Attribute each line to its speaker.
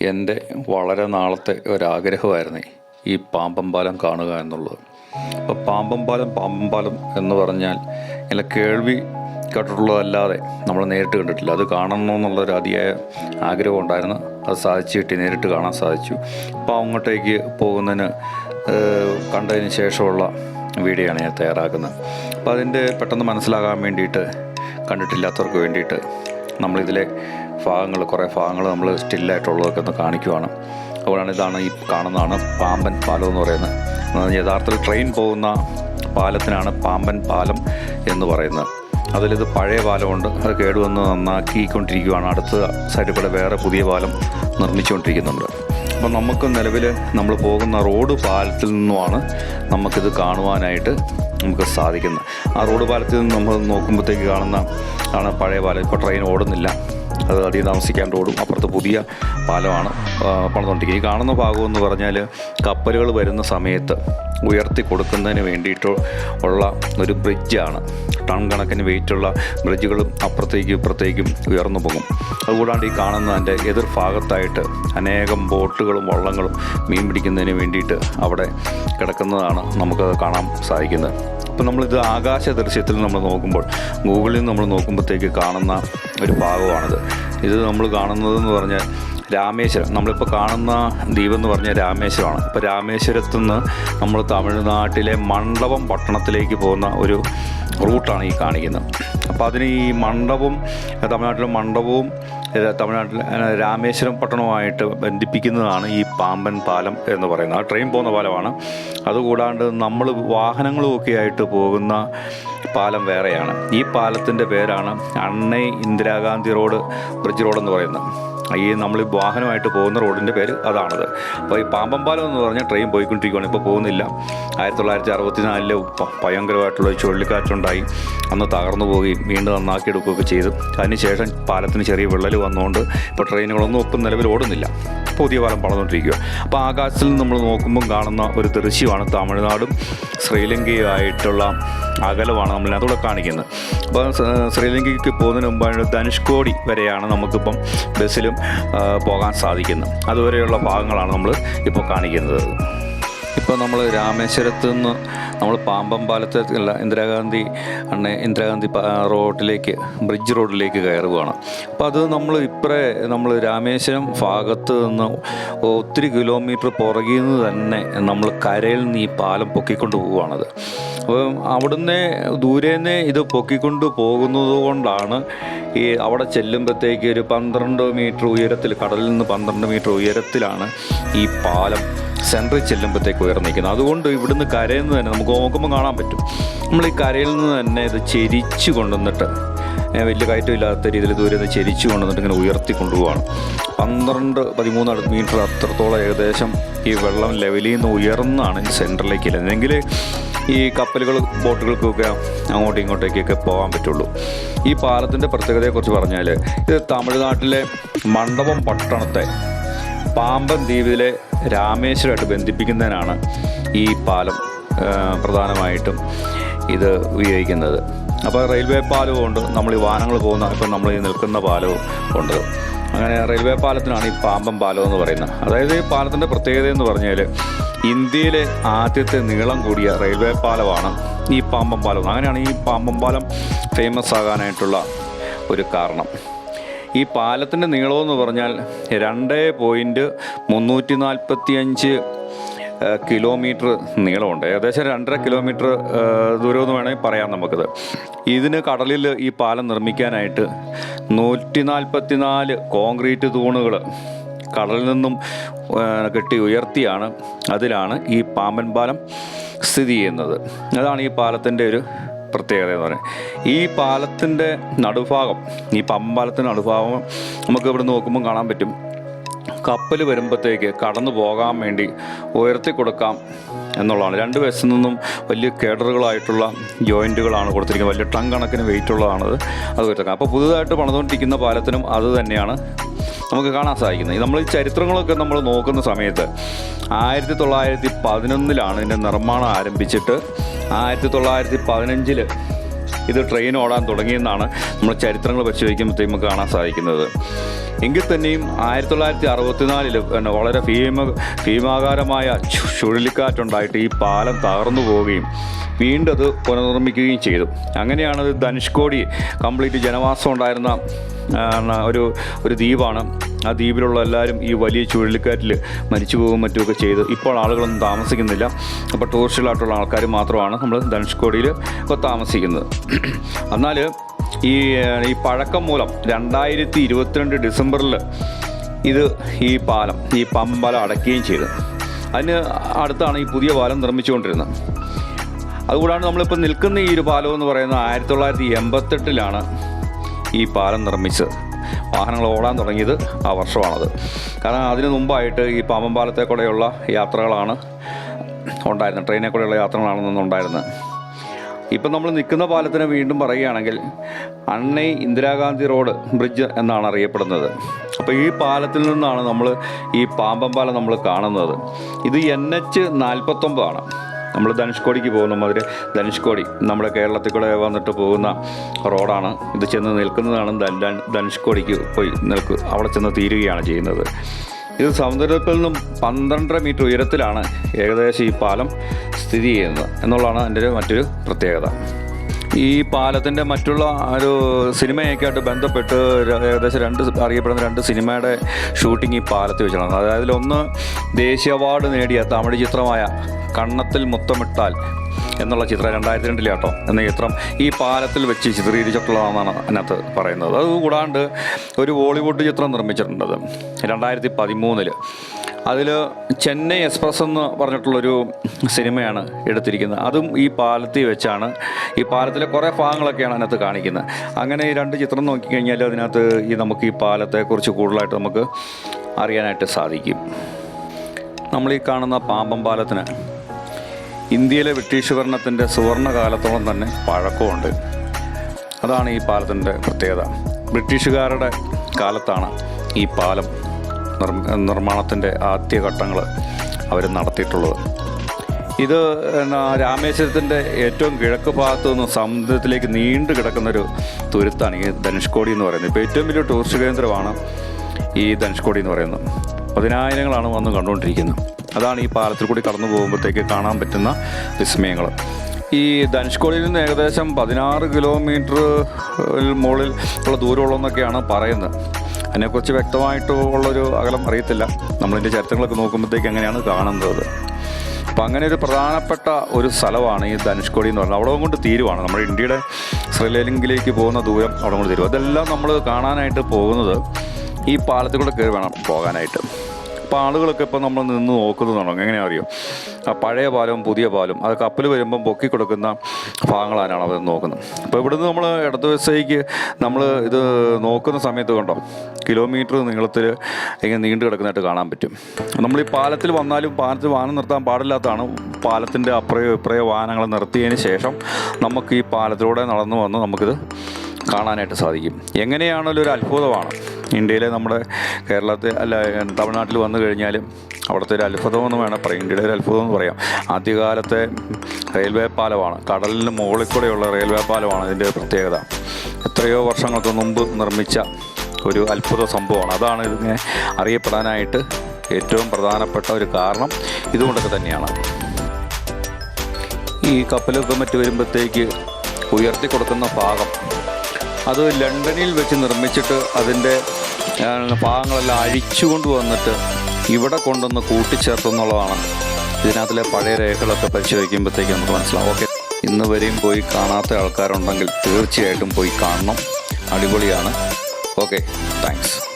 Speaker 1: എന്റെ വളരെ നാളത്തെ ഒരാഗ്രഹമായിരുന്നു ഈ പാമ്പം പാലം കാണുക എന്നുള്ളത്. അപ്പോൾ പാമ്പം പാലം പാമ്പം പാലം എന്ന് പറഞ്ഞാൽ ഇങ്ങനെ കേൾവി കേട്ടിട്ടുള്ളതല്ലാതെ നമ്മൾ നേരിട്ട് കണ്ടിട്ടില്ല. അത് കാണണമെന്നുള്ളൊരു അതിയായ ആഗ്രഹം ഉണ്ടായിരുന്നു. അത് സാധിച്ചു കിട്ടി നേരിട്ട് കാണാൻ സാധിച്ചു. അപ്പോൾ അങ്ങോട്ടേക്ക് പോകുന്നതിന് കണ്ടതിന് ശേഷമുള്ള വീഡിയോ ആണ് ഞാൻ തയ്യാറാക്കുന്നത്. അപ്പോൾ അതിന്റെ പെട്ടെന്ന് മനസ്സിലാകാൻ വേണ്ടിയിട്ട് കണ്ടിട്ടില്ലാത്തവർക്ക് വേണ്ടിയിട്ട് നമ്മളിതിലെ ഭാഗങ്ങൾ കുറേ ഭാഗങ്ങൾ നമ്മൾ സ്റ്റില്ലായിട്ടുള്ളതൊക്കെ ഒന്ന് കാണിക്കുവാണ്. അതുകൊണ്ടാണ് ഇതാണ് ഈ കാണുന്നതാണ് പാമ്പൻ പാലം എന്ന് പറയുന്നത്. യഥാർത്ഥത്തിൽ ട്രെയിൻ പോകുന്ന പാലത്തിനാണ് പാമ്പൻ പാലം എന്ന് പറയുന്നത്. അതിലിത് പഴയ പാലമുണ്ട്. അത് കേടുവന്ന് നന്നാക്കിക്കൊണ്ടിരിക്കുകയാണ് അടുത്ത സൈഡിൽ കൂടെ വേറെ പുതിയ പാലം നിർമ്മിച്ചുകൊണ്ടിരിക്കുന്നുണ്ട്. അപ്പം നമുക്ക് നിലവിൽ നമ്മൾ പോകുന്ന റോഡ് പാലത്തിൽ നിന്നുമാണ് നമുക്കിത് കാണുവാനായിട്ട് നമുക്ക് സാധിക്കുന്നത്. ആ റോഡ് പാലത്തിൽ നിന്ന് നമ്മൾ നോക്കുമ്പോഴത്തേക്ക് കാണുന്ന ആണ് പഴയ പാലം. ഇപ്പോൾ ട്രെയിൻ ഓടുന്നില്ല. അത് അധികം താമസിക്കാണ്ട് ഓടും അപ്പുറത്ത് പുതിയ പാലമാണ് പണിതുകൊണ്ടിരിക്കുന്നത്. ഈ കാണുന്ന ഭാഗം എന്ന് പറഞ്ഞാൽ കപ്പലുകൾ വരുന്ന സമയത്ത് ഉയർത്തി കൊടുക്കുന്നതിന് വേണ്ടിയിട്ട് ഉള്ള ഒരു ബ്രിഡ്ജാണ്. ടൺ കണക്കിന് വെയിറ്റുള്ള ബ്രിഡ്ജുകളും അപ്പുറത്തേക്കും ഇപ്പുറത്തേക്കും ഉയർന്നു പോകും. അതുകൂടാണ്ട് ഈ കാണുന്നതിന്റെ എതിർ ഭാഗത്തായിട്ട് അനേകം ബോട്ടുകളും വള്ളങ്ങളും മീൻ പിടിക്കുന്നതിന് വേണ്ടിയിട്ട് അവിടെ കിടക്കുന്നതാണ് നമുക്ക് കാണാൻ സാധിക്കുന്നത്. അപ്പോൾ നമ്മളിത് ആകാശ ദൃശ്യത്തിൽ നമ്മൾ നോക്കുമ്പോൾ ഗൂഗിളിൽ നമ്മൾ നോക്കുമ്പോഴത്തേക്ക് കാണുന്ന ഒരു ഭാഗമാണിത്. ഇത് നമ്മൾ കാണുന്നതെന്ന് പറഞ്ഞാൽ രാമേശ്വരം. നമ്മളിപ്പോൾ കാണുന്ന ദ്വീപ് എന്ന് പറഞ്ഞാൽ രാമേശ്വരമാണ്. ഇപ്പോൾ രാമേശ്വരത്തു നിന്ന് നമ്മൾ തമിഴ്നാട്ടിലെ മണ്ഡപം പട്ടണത്തിലേക്ക് പോകുന്ന ഒരു റൂട്ടാണ് ഈ കാണിക്കുന്നത്. അപ്പോൾ അതിന് ഈ മണ്ഡപം തമിഴ്നാട്ടിലെ മണ്ഡപവും തമിഴ്നാട്ടിലെ രാമേശ്വരം പട്ടണവുമായിട്ട് ബന്ധിപ്പിക്കുന്നതാണ് ഈ പാമ്പൻ പാലം എന്ന് പറയുന്നത്. ആ ട്രെയിൻ പോകുന്ന പാലമാണ്. അതുകൂടാണ്ട് നമ്മൾ വാഹനങ്ങളുമൊക്കെ ആയിട്ട് പോകുന്ന പാലം വേറെയാണ്. ഈ പാലത്തിന്റെ പേരാണ് Annai Indira Gandhi road bridge road എന്ന് പറയുന്നത്. ഈ നമ്മൾ വാഹനമായിട്ട് പോകുന്ന റോഡിന്റെ പേര് അതാണത്. അപ്പോൾ ഈ പാമ്പമ്പാലം എന്ന് പറഞ്ഞാൽ ട്രെയിൻ പോയിക്കൊണ്ടിരിക്കുകയാണ് ഇപ്പോൾ പോകുന്നില്ല. ആയിരത്തി തൊള്ളായിരത്തി അറുപത്തി നാലിലെ ഭയങ്കരമായിട്ടുള്ള ചുഴലിക്കാറ്റുണ്ടായി. അന്ന് തകർന്നു പോവുകയും വീണ്ടും നന്നാക്കി എടുക്കുകയൊക്കെ ചെയ്തു. അതിനുശേഷം പാലത്തിന് ചെറിയ വിള്ളൽ വന്നുകൊണ്ട് ഇപ്പോൾ ട്രെയിനുകളൊന്നും ഒപ്പം നിലവിൽ ഓടുന്നില്ല. പുതിയ പാലം പണിതുകൊണ്ടിരിക്കുക അപ്പോൾ ആകാശത്തിൽ നമ്മൾ നോക്കുമ്പം കാണുന്ന ഒരു ദൃശ്യമാണ് തമിഴ്നാടും ശ്രീലങ്കയുമായിട്ടുള്ള അകലമാണ് നമ്മൾ അതുകൂടെ കാണിക്കുന്നത്. അപ്പോൾ ശ്രീലങ്കയ്ക്ക് പോകുന്നതിന് മുമ്പാണ് ധനുഷ്കോടി വരെയാണ് നമുക്കിപ്പം ബസ്സിലും പോകാൻ സാധിക്കുന്നത്. അതുവരെയുള്ള ഭാഗങ്ങളാണ് നമ്മൾ ഇപ്പോൾ കാണിക്കുന്നത്. ഇപ്പോൾ നമ്മൾ രാമേശ്വരത്ത് നിന്ന് നമ്മൾ പാമ്പം പാലത്തെ അല്ല ഇന്ദിരാഗാന്ധി അണ്ണ ഇന്ദിരാഗാന്ധി റോഡിലേക്ക് ബ്രിഡ്ജ് റോഡിലേക്ക് കയറുകയാണ് അപ്പോൾ അത് നമ്മൾ ഇപ്പറേ നമ്മൾ രാമേശ്വരം ഭാഗത്ത് നിന്ന് ഒത്തിരി കിലോമീറ്റർ പുറകിൽ നിന്ന് തന്നെ നമ്മൾ കരയിൽ നിന്ന് ഈ പാലം പൊക്കിക്കൊണ്ട് പോവുകയാണത് അപ്പം അവിടുന്ന് ദൂരേന്ന് ഇത് പൊക്കിക്കൊണ്ട് പോകുന്നത് കൊണ്ടാണ് ഈ അവിടെ ചെല്ലുമ്പോഴത്തേക്ക് ഒരു പന്ത്രണ്ട് മീറ്റർ ഉയരത്തിൽ കടലിൽ നിന്ന് പന്ത്രണ്ട് മീറ്റർ ഉയരത്തിലാണ് ഈ പാലം സെൻട്രിൽ ചെല്ലുമ്പോഴത്തേക്ക് ഉയർന്നു നിൽക്കുന്നത് അതുകൊണ്ട് ഇവിടുന്ന് കരയിൽ നിന്ന് തന്നെ നമുക്ക് നോക്കുമ്പോൾ കാണാൻ പറ്റും. നമ്മൾ ഈ കരയിൽ നിന്ന് തന്നെ ഇത് ചെരിച്ചു കൊണ്ടുവന്നിട്ട് വലിയ കയറ്റമില്ലാത്ത രീതിയിൽ ദൂരെ നിന്ന് ചെരിച്ചു കൊണ്ടുവന്നിട്ട് ഇങ്ങനെ ഉയർത്തി കൊണ്ടുപോവാണ് പന്ത്രണ്ട് പതിമൂന്ന് മീറ്റർ അത്രത്തോളം ഏകദേശം ഈ വെള്ളം ലെവലിൽ നിന്ന് ഉയർന്നാണ് ഈ സെന്ററിലേക്ക് ഇല്ലെങ്കിൽ ഈ കപ്പലുകൾ ബോട്ടുകൾക്കൊക്കെ അങ്ങോട്ടും ഇങ്ങോട്ടേക്കൊക്കെ പോകാൻ പറ്റുള്ളൂ. ഈ പാലത്തിന്റെ പ്രത്യേകതയെക്കുറിച്ച് പറഞ്ഞാൽ ഇത് തമിഴ്നാട്ടിലെ മണ്ഡപം പട്ടണത്തെ പാമ്പൻ ദ്വീപിലെ രാമേശ്വരമായിട്ട് ബന്ധിപ്പിക്കുന്നതിനാണ് ഈ പാലം പ്രധാനമായിട്ടും ഇത് ഉപയോഗിക്കുന്നത്. അപ്പോൾ റെയിൽവേ പാലവും ഉണ്ട്. നമ്മൾ ഈ വാഹനങ്ങൾ പോകുന്ന ഇപ്പം നമ്മൾ ഈ നിൽക്കുന്ന പാലവും ഉണ്ട്. അങ്ങനെ റെയിൽവേ പാലത്തിനാണ് ഈ പാമ്പൻ പാലം എന്ന് പറയുന്നത്. അതായത് ഈ പാലത്തിന്റെ പ്രത്യേകത എന്ന് പറഞ്ഞാൽ ഇന്ത്യയിലെ ആദ്യത്തെ നീളം കൂടിയ റെയിൽവേ പാലമാണ് ഈ പാമ്പൻ പാലം. അങ്ങനെയാണ് ഈ പാമ്പൻ പാലം ഫേമസ് ആകാനായിട്ടുള്ള ഒരു കാരണം. ഈ പാലത്തിന്റെ നീളമെന്ന് പറഞ്ഞാൽ രണ്ട് പോയിന്റ് മുന്നൂറ്റി നാൽപ്പത്തി അഞ്ച് കിലോമീറ്റർ നീളമുണ്ട്. ഏകദേശം രണ്ടര കിലോമീറ്റർ ദൂരമെന്ന് വേണമെങ്കിൽ പറയാം നമുക്കത്. ഇതിന് കടലിൽ ഈ പാലം നിർമ്മിക്കാനായിട്ട് നൂറ്റി നാൽപ്പത്തി നാല് കോൺക്രീറ്റ് തൂണുകൾ കടലിൽ നിന്നും കെട്ടി ഉയർത്തിയാണ് അതിലാണ് ഈ പാമ്പൻ പാലം സ്ഥിതി ചെയ്യുന്നത്. അതാണ് ഈ പാലത്തിന്റെ ഒരു പ്രത്യേകത എന്ന് പറയുന്നത് ഈ പാലത്തിന്റെ നടുഭാഗം ഈ പമ്പാലത്തിന്റെ നടുഭാഗം നമുക്ക് ഇവിടെ നോക്കുമ്പോൾ കാണാൻ പറ്റും. കപ്പൽ വരുമ്പോഴത്തേക്ക് കടന്നു പോകാൻ വേണ്ടി ഉയർത്തി കൊടുക്കാം എന്നുള്ളതാണ്. രണ്ട് വശത്തു നിന്നും വലിയ കേഡറുകളായിട്ടുള്ള ജോയിന്റുകളാണ് കൊടുത്തിരിക്കുന്നത്. വലിയ ടൺ കണക്കിന് വെയിറ്റ് ഉള്ളതാണത്. അത് കൊടുത്തേക്കാം അപ്പോൾ പുതുതായിട്ട് പണിതുകൊണ്ടിരിക്കുന്ന പാലത്തിനും അത് തന്നെയാണ് നമുക്ക് കാണാൻ സാധിക്കുന്നത്. നമ്മൾ ഈ ചരിത്രങ്ങളൊക്കെ നമ്മൾ നോക്കുന്ന സമയത്ത് ആയിരത്തി തൊള്ളായിരത്തി പതിനൊന്നിലാണ് ഇതിന്റെ നിർമ്മാണം ആരംഭിച്ചിട്ട് ആയിരത്തി തൊള്ളായിരത്തി പതിനഞ്ചിൽ ഇത് ട്രെയിൻ ഓടാൻ തുടങ്ങിയെന്നാണ് നമ്മൾ ചരിത്രങ്ങൾ പരിശോധിക്കുമ്പോഴത്തേക്കും നമുക്ക് കാണാൻ സാധിക്കുന്നത്. എങ്കിൽ തന്നെയും ആയിരത്തി തൊള്ളായിരത്തി അറുപത്തിനാലിൽ വളരെ ഭീമ ഭീമാകാരമായ ചുഴലിക്കാറ്റുണ്ടായിട്ട് ഈ പാലം തകർന്നു പോവുകയും വീണ്ടും അത് പുനർനിർമ്മിക്കുകയും ചെയ്തു. അങ്ങനെയാണ് അത് ധനുഷ്കോടി കംപ്ലീറ്റ് ജനവാസം ഉണ്ടായിരുന്ന ഒരു ഒരു ദ്വീപാണ്. ആ ദ്വീപിലുള്ള എല്ലാവരും ഈ വലിയ ചുഴലിക്കാറ്റിൽ മരിച്ചു പോകും മറ്റുമൊക്കെ ചെയ്ത്. ഇപ്പോൾ ആളുകളൊന്നും താമസിക്കുന്നില്ല. അപ്പോൾ ടൂറിസ്റ്റുകളായിട്ടുള്ള ആൾക്കാർ മാത്രമാണ് നമ്മൾ ധനുഷ്കോടിയിൽ ഇപ്പോൾ താമസിക്കുന്നത്. എന്നാൽ ഈ ഈ പഴക്കം മൂലം രണ്ടായിരത്തി ഇരുപത്തിരണ്ട് ഡിസംബറിൽ ഇത് ഈ പാലം ഈ പമ്പാലം അടയ്ക്കുകയും ചെയ്തു. അതിന് അടുത്താണ് ഈ പുതിയ പാലം നിർമ്മിച്ചുകൊണ്ടിരുന്നത്. അതുകൂടാണ്ട് നമ്മളിപ്പോൾ നിൽക്കുന്ന ഈ ഒരു പാലം എന്ന് പറയുന്നത് ആയിരത്തി തൊള്ളായിരത്തി എൺപത്തെട്ടിലാണ് ഈ പാലം നിർമ്മിച്ചത്. വാഹനങ്ങൾ ഓടാൻ തുടങ്ങിയത് ആ വർഷമാണത്. കാരണം അതിനു മുമ്പായിട്ട് ഈ പാമ്പൻ കൂടെയുള്ള യാത്രകളാണ് ഉണ്ടായിരുന്നത്. ട്രെയിനിൽ കൂടെയുള്ള യാത്രകളാണ് ഉണ്ടായിരുന്നത്. ഇപ്പം നമ്മൾ നിൽക്കുന്ന പാലത്തിന് വീണ്ടും പറയുകയാണെങ്കിൽ അണ്ണൈ ഇന്ദിരാഗാന്ധി റോഡ് ബ്രിഡ്ജ് എന്നാണ് അറിയപ്പെടുന്നത്. അപ്പോൾ ഈ പാലത്തിൽ നിന്നാണ് നമ്മൾ ഈ പാമ്പം പാലം നമ്മൾ കാണുന്നത്. ഇത് എൻ എച്ച് നാൽപ്പത്തൊമ്പതാണ് നമ്മൾ ധനുഷ്കോടിക്ക് പോകുന്ന മാതിരി ധനുഷ്കോടി നമ്മുടെ കേരളത്തിൽ കൂടെ വന്നിട്ട് പോകുന്ന റോഡാണ്. ഇത് ചെന്ന് നിൽക്കുന്നതാണ് ധനുഷ്കോടിക്ക് പോയി നിൽക്കുക അവിടെ ചെന്ന് തീരുകയാണ് ചെയ്യുന്നത്. ഇത് സമുദ്രത്തിൽ നിന്നും പന്ത്രണ്ടര മീറ്റർ ഉയരത്തിലാണ് ഏകദേശം ഈ പാലം സ്ഥിതി ചെയ്യുന്നത് എന്നുള്ളതാണ് ഒരു മറ്റൊരു പ്രത്യേകത. ഈ പാലത്തിന്റെ മറ്റുള്ള ഒരു സിനിമയൊക്കെ ആയിട്ട് ബന്ധപ്പെട്ട് ഏകദേശം രണ്ട് അറിയപ്പെടുന്ന രണ്ട് സിനിമയുടെ ഷൂട്ടിംഗ് ഈ പാലത്ത് വെച്ചാണ് അതായത് ഒന്ന് ദേശീയ അവാർഡ് നേടിയ തമിഴ് ചിത്രമായ കണ്ണത്തിൽ മുത്തമിട്ടാൽ എന്നുള്ള ചിത്രം രണ്ടായിരത്തി രണ്ടിലെ കേട്ടോ. എന്ന ചിത്രം ഈ പാലത്തിൽ വെച്ച് ചിത്രീകരിച്ചിട്ടുള്ളതാണെന്നാണ് അതിനകത്ത് പറയുന്നത്. അത് കൂടാണ്ട് ഒരു ബോളിവുഡ് ചിത്രം നിർമ്മിച്ചിട്ടുണ്ടത് രണ്ടായിരത്തി പതിമൂന്നിൽ അതിൽ ചെന്നൈ എക്സ്പ്രസ് എന്ന് പറഞ്ഞിട്ടുള്ളൊരു സിനിമയാണ് എടുത്തിരിക്കുന്നത്. അതും ഈ പാലത്തിൽ വെച്ചാണ്. ഈ പാലത്തിലെ കുറേ ഭാഗങ്ങളൊക്കെയാണ് അതിനകത്ത് കാണിക്കുന്നത്. അങ്ങനെ ഈ രണ്ട് ചിത്രം നോക്കിക്കഴിഞ്ഞാൽ അതിനകത്ത് ഈ നമുക്ക് ഈ പാലത്തെക്കുറിച്ച് കൂടുതലായിട്ട് നമുക്ക് അറിയാനായിട്ട് സാധിക്കും. നമ്മൾ ഈ കാണുന്ന പാമ്പം പാലത്തിന് ഇന്ത്യയിലെ ബ്രിട്ടീഷ് ഭരണത്തിന്റെ സുവർണ കാലത്തോളം തന്നെ പഴക്കമുണ്ട്. അതാണ് ഈ പാലത്തിന്റെ പ്രത്യേകത. ബ്രിട്ടീഷുകാരുടെ കാലത്താണ് ഈ പാലം നിർമ്മാണത്തിന്റെ ആദ്യഘട്ടങ്ങൾ അവർ നടത്തിയിട്ടുള്ളത്. ഇത് എന്നാ രാമേശ്വരത്തിന്റെ ഏറ്റവും കിഴക്ക് ഭാഗത്തു നിന്ന് സമുദ്രത്തിലേക്ക് നീണ്ടു കിടക്കുന്നൊരു തുരുത്താണ് ഈ ധനുഷ്കോടി എന്ന് പറയുന്നത്. ഇപ്പോൾ ഏറ്റവും വലിയ ടൂറിസ്റ്റ് കേന്ദ്രമാണ് ഈ ധനുഷ്കോടി എന്ന് പറയുന്നത്. പതിനായിരങ്ങളാണ് വന്ന് കണ്ടുകൊണ്ടിരിക്കുന്നത്. അതാണ് ഈ പാലത്തിൽ കൂടി കടന്നു പോകുമ്പോഴത്തേക്ക് കാണാൻ പറ്റുന്ന വിസ്മയങ്ങൾ. ഈ ധനുഷ്കോടിയിൽ നിന്ന് ഏകദേശം പതിനാറ് കിലോമീറ്റർ മുകളിൽ ഉള്ള ദൂരമുള്ളതെന്നൊക്കെയാണ് പറയുന്നത്. അതിനെക്കുറിച്ച് വ്യക്തമായിട്ട് ഉള്ളൊരു അകലം അറിയത്തില്ല. നമ്മളിതിന്റെ ചരിത്രങ്ങളൊക്കെ നോക്കുമ്പോഴത്തേക്ക് എങ്ങനെയാണ് കാണുന്നത്. അപ്പം അങ്ങനെ ഒരു പ്രധാനപ്പെട്ട ഒരു സ്ഥലമാണ് ഈ ധനുഷ്കോടി എന്ന് പറയുന്നത്. അവിടെ കൊണ്ട് തീരുവാണ്. നമ്മുടെ ഇന്ത്യയുടെ ശ്രീലങ്കയിലേക്ക് പോകുന്ന ദൂരം അവിടെ കൊണ്ട് തീരും. അതെല്ലാം നമ്മൾ കാണാനായിട്ട് പോകുന്നത് ഈ പാലത്തിൽ കൂടെ കയറി വേണം പോകാനായിട്ട്. അപ്പോൾ ആളുകളൊക്കെ ഇപ്പോൾ നമ്മൾ നിന്ന് നോക്കുന്നതാണോ എങ്ങനെയാ അറിയോ ആ പഴയ പാലവും പുതിയ പാലം അത് കപ്പൽ വരുമ്പം പൊക്കി കൊടുക്കുന്ന ഭാഗങ്ങളാണ് അവർ നോക്കുന്നത്. അപ്പോൾ ഇവിടുന്ന് നമ്മൾ ഇടത് വശത്തേക്ക് നമ്മൾ ഇത് നോക്കുന്ന സമയത്ത് കണ്ടോ? കിലോമീറ്റർ നീളത്തിൽ ഇങ്ങനെ നീണ്ടു കിടക്കുന്നതായിട്ട് കാണാൻ പറ്റും. നമ്മൾ ഈ പാലത്തിൽ വന്നാലും പാലത്തിൽ വാഹനം നിർത്താൻ പാടില്ലാത്തതാണ് പാലത്തിന്റെ അപ്രയോ ഇപ്രയോ വാഹനങ്ങൾ നിർത്തിയതിന് ശേഷം നമുക്ക് ഈ പാലത്തിലൂടെ നടന്നു വന്ന് നമുക്കിത് കാണാനായിട്ട് സാധിക്കും. എങ്ങനെയാണല്ലോ ഒരു അത്ഭുതമാണ്. ഇന്ത്യയിലെ നമ്മുടെ കേരളത്തിൽ അല്ല തമിഴ്നാട്ടിൽ വന്നു കഴിഞ്ഞാലും അവിടുത്തെ ഒരു അത്ഭുതമെന്ന് വേണം പറയാം ഇന്ത്യയുടെ ഒരു അത്ഭുതം എന്ന് പറയാം. ആദ്യകാലത്തെ റെയിൽവേ പാലമാണ്. കടലിന് മുകളിൽ കൂടെയുള്ള റെയിൽവേ പാലമാണ് ഇതിന്റെ പ്രത്യേകത. എത്രയോ വർഷങ്ങൾക്ക് മുമ്പ് നിർമ്മിച്ച ഒരു അത്ഭുത സംഭവമാണ്. അതാണ് ഇതിനെ അറിയപ്പെടാനായിട്ട് ഏറ്റവും പ്രധാനപ്പെട്ട ഒരു കാരണം. ഇതുകൊണ്ടൊക്കെ തന്നെയാണ്. ഈ കപ്പലൊക്കെ മറ്റ് വരുമ്പോഴത്തേക്ക് ഉയർത്തി കൊടുക്കുന്ന ഭാഗം അത് ലണ്ടനിൽ വെച്ച് നിർമ്മിച്ചിട്ട് അതിന്റെ ഭാഗങ്ങളെല്ലാം അഴിച്ചുകൊണ്ട് വന്നിട്ട് ഇവിടെ കൊണ്ടുവന്ന് കൂട്ടിച്ചേർത്തു എന്നുള്ളതാണ് ഇതിനകത്തിലെ പഴയ രേഖകളൊക്കെ പരിശോധിക്കുമ്പോഴത്തേക്ക് നമുക്ക് മനസ്സിലാവും. ഓക്കെ. ഇന്ന് വരെയും പോയി കാണാത്ത ആൾക്കാരുണ്ടെങ്കിൽ തീർച്ചയായിട്ടും പോയി കാണണം. അടിപൊളിയാണ്. ഓക്കെ. താങ്ക്സ്.